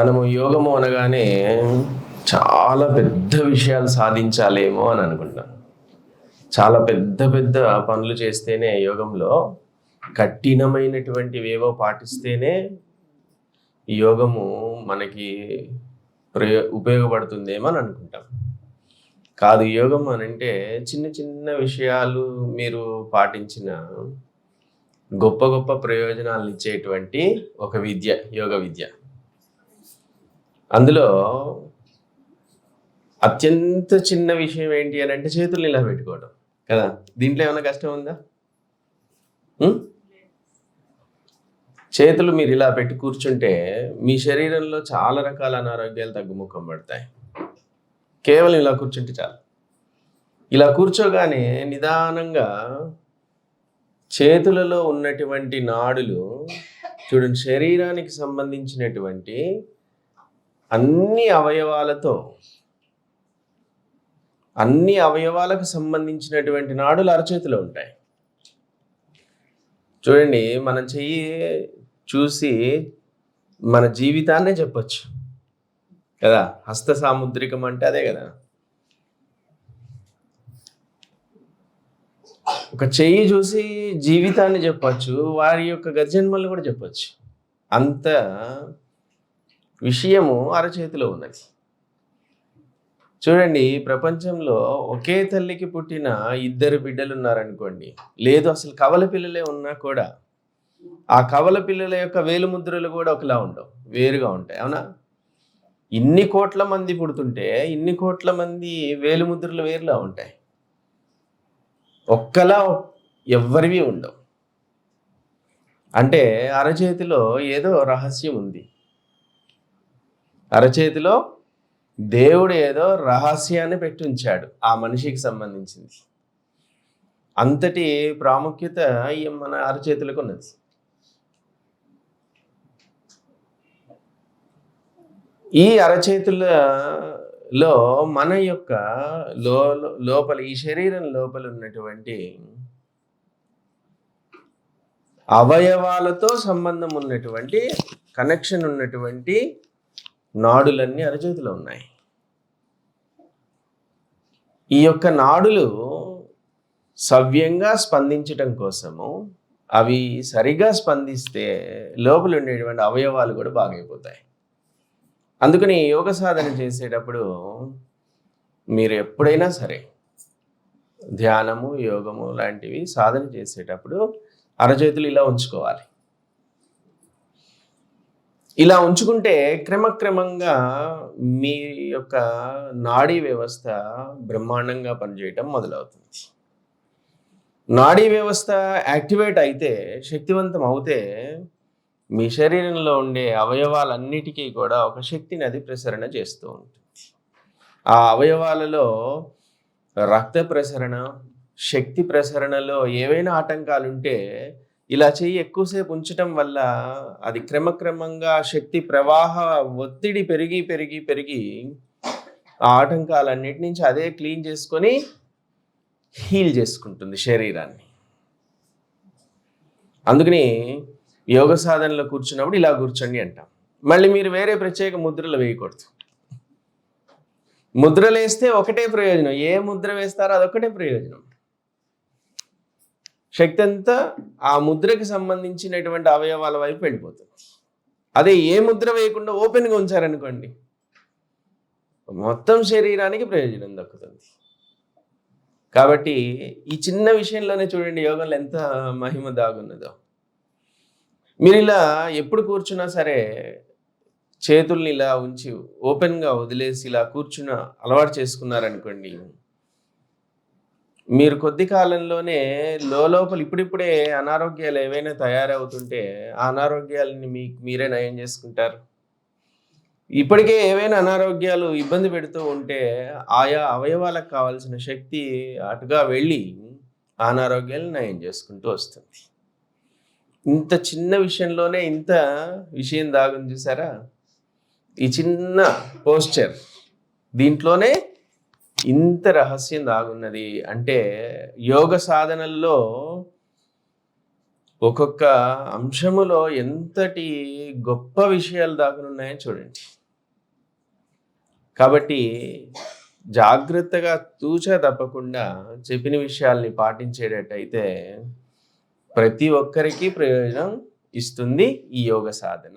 మనము యోగము అనగానే చాలా పెద్ద విషయాలు సాధించాలేమో అని అనుకుంటాం. చాలా పెద్ద పెద్ద పనులు చేస్తేనే యోగంలో కఠినమైనటువంటివేవో పాటిస్తేనే యోగము మనకి ప్రయో ఉపయోగపడుతుందేమో అని అనుకుంటాం. కాదు యోగం అని అంటే చిన్న చిన్న విషయాలు మీరు పాటించిన గొప్ప గొప్ప ప్రయోజనాలు ఇచ్చేటువంటి ఒక విద్య యోగ విద్య. అందులో అత్యంత చిన్న విషయం ఏంటి అని అంటే చేతులు ఇలా పెట్టుకోవడం కదా? దీంట్లో ఏమైనా కష్టం ఉందా? చేతులు మీరు ఇలా పెట్టి కూర్చుంటే మీ శరీరంలో చాలా రకాల అనారోగ్యాలు తగ్గుముఖం పడతాయి. కేవలం ఇలా కూర్చుంటే చాలు. ఇలా కూర్చోగానే నిదానంగా చేతులలో ఉన్నటువంటి నాడులు చూడండి శరీరానికి సంబంధించినటువంటి అన్ని అవయవాలతో అన్ని అవయవాలకు సంబంధించినటువంటి నాడులు అరచేతిలో ఉంటాయి. చూడండి మనం చెయ్యి చూసి మన జీవితాన్నే చెప్పచ్చు. కదా? హస్త సాముద్రికం అంటే అదే కదా? ఒక చెయ్యి చూసి జీవితాన్ని చెప్పచ్చు వారి యొక్క గర్జన్మల్ని కూడా చెప్పచ్చు. అంత విషయము అరచేతిలో ఉన్నది. చూడండి ప్రపంచంలో ఒకే తల్లికి పుట్టిన ఇద్దరు బిడ్డలు ఉన్నారనుకోండి లేదు అసలు కవల పిల్లలే ఉన్నా కూడా ఆ కవల పిల్లల యొక్క వేలుముద్రలు కూడా ఒకలా ఉండవు వేరుగా ఉంటాయి అవునా? ఇన్ని కోట్ల మంది పుడుతుంటే ఇన్ని కోట్ల మంది వేలుముద్రలు వేరులా ఉంటాయి. ఒక్కలా ఎవ్వరివి ఉండవు. అంటే అరచేతిలో ఏదో రహస్యం ఉంది. అరచేతిలో దేవుడు ఏదో రహస్యాన్ని పెట్టుంచాడు ఆ మనిషికి సంబంధించింది. అంతటి ప్రాముఖ్యత ఈ మన అరచేతులకు ఉన్నది. ఈ అరచేతులలో మన యొక్క లో లోపల ఈ శరీరం లోపల ఉన్నటువంటి అవయవాలతో సంబంధం ఉన్నటువంటి కనెక్షన్ ఉన్నటువంటి నాడులన్నీ అరచేతిలో ఉన్నాయి. ఈ యొక్క నాడులు సవ్యంగా స్పందించటం కోసము అవి సరిగా స్పందిస్తే లోపల ఉండేటువంటి అవయవాలు కూడా బాగైపోతాయి. అందుకని యోగ సాధన చేసేటప్పుడు మీరు ఎప్పుడైనా సరే ధ్యానము యోగము లాంటివి సాధన చేసేటప్పుడు అరచేతులు ఇలా ఉంచుకోవాలి. ఇలా ఉంచుకుంటే క్రమక్రమంగా మీ యొక్క నాడీ వ్యవస్థ బ్రహ్మాండంగా పనిచేయటం మొదలవుతుంది. నాడీ వ్యవస్థ యాక్టివేట్ అయితే శక్తివంతం అవుతే మీ శరీరంలో ఉండే అవయవాలన్నిటికీ కూడా ఒక శక్తిని అది ప్రసరణ చేస్తూ ఉంటుంది. ఆ అవయవాలలో రక్త ప్రసరణ శక్తి ప్రసరణలో ఏవైనా ఆటంకాలు ఉంటే ఇలా చెయ్యి ఎక్కువసేపు ఉంచటం వల్ల అది క్రమక్రమంగా శక్తి ప్రవాహ ఒత్తిడి పెరిగి పెరిగి పెరిగి ఆ ఆటంకాలన్నిటి నుంచి అదే క్లీన్ చేసుకొని హీల్ చేసుకుంటుంది శరీరాన్ని. అందుకని యోగ సాధనలో కూర్చున్నప్పుడు ఇలా కూర్చోండి అంటాం. మళ్ళీ మీరు వేరే ప్రత్యేక ముద్రలు వేయకూడదు. ముద్రలు వేస్తే ఒకటే ప్రయోజనం. ఏ ముద్ర వేస్తారో అదొకటే ప్రయోజనం. శక్తి అంతా ఆ ముద్రకి సంబంధించినటువంటి అవయవాల వైపు వెళ్ళిపోతుంది. అదే ఏ ముద్ర వేయకుండా ఓపెన్గా ఉంచారనుకోండి మొత్తం శరీరానికి ప్రయోజనం దక్కుతుంది. కాబట్టి ఈ చిన్న విషయంలోనే చూడండి యోగంలో ఎంత మహిమ దాగున్నదో. మీరు ఇలా ఎప్పుడు కూర్చున్నా సరే చేతుల్ని ఇలా ఉంచి ఓపెన్గా వదిలేసి ఇలా కూర్చున్న అలవాటు చేసుకున్నారనుకోండి మీరు కొద్ది కాలంలోనే లోపల ఇప్పుడిప్పుడే అనారోగ్యాలు ఏవైనా తయారవుతుంటే ఆ అనారోగ్యాలని మీకు మీరే నయం చేసుకుంటారు. ఇప్పటికే ఏవైనా అనారోగ్యాలు ఇబ్బంది పెడుతూ ఉంటే ఆయా అవయవాలకు కావాల్సిన శక్తి అటుగా వెళ్ళి అనారోగ్యాలు అనారోగ్యాలను నయం చేసుకుంటూ వస్తుంది. ఇంత చిన్న విషయంలోనే ఇంత విషయం దాగుంది చూసారా? ఈ చిన్న పోస్చర్ దీంట్లోనే ఇంత రహస్యం దాగున్నది అంటే యోగ సాధనల్లో ఒక్కొక్క అంశములో ఎంతటి గొప్ప విషయాలు దాగునున్నాయో చూడండి. కాబట్టి జాగ్రత్తగా తూచ తప్పకుండా చెప్పిన విషయాల్ని పాటించేటట్టయితే ప్రతి ఒక్కరికి ప్రయోజనం ఇస్తుంది ఈ యోగ సాధన.